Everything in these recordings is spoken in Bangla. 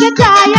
করতে চাই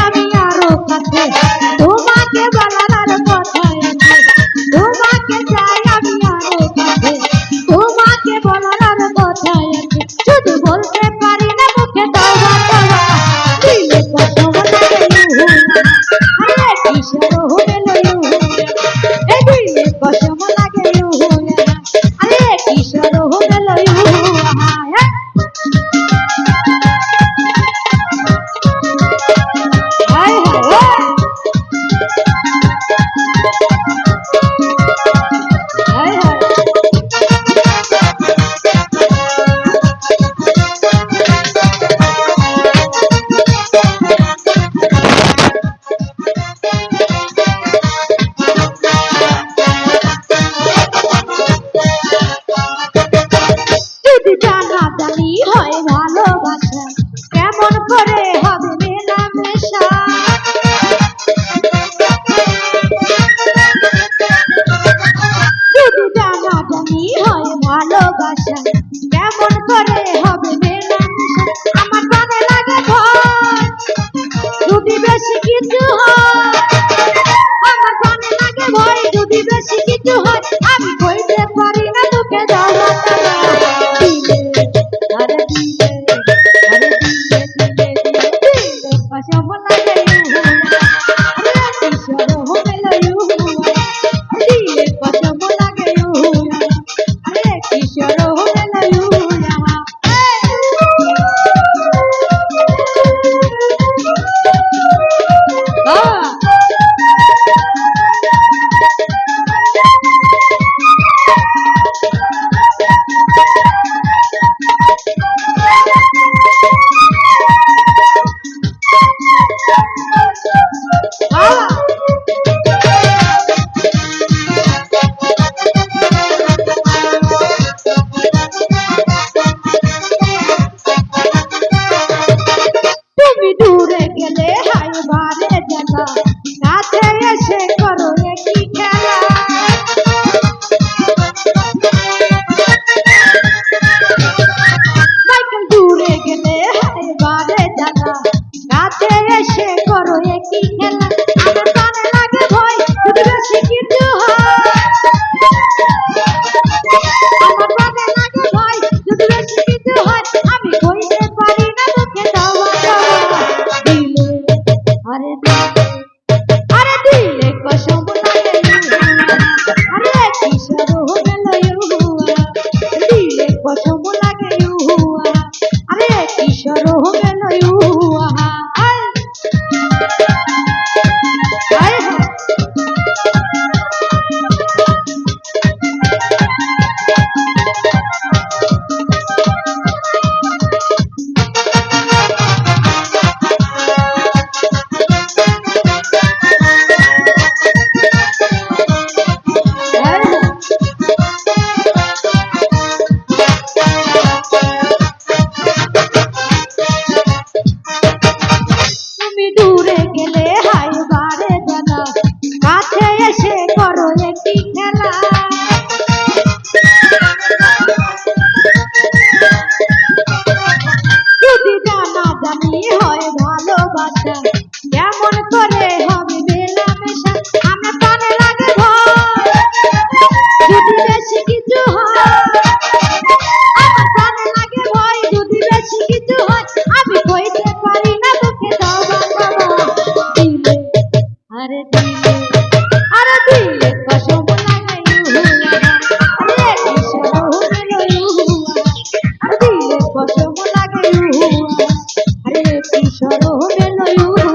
কেমন করে बाटा ধরবে নয়ুয়া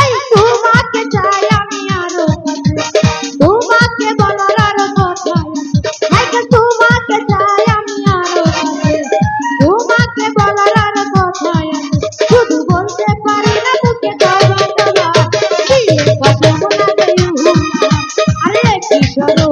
এই, তোমাকে চাই আমি আরও তোমাকে বলার আরও কথা আছে। তোমাকে চাই আমি আরও তোমাকে বলার আরও কথা আছে। শুধু বলতে পারি না, তোকে কথা কথা আরে, কি সরো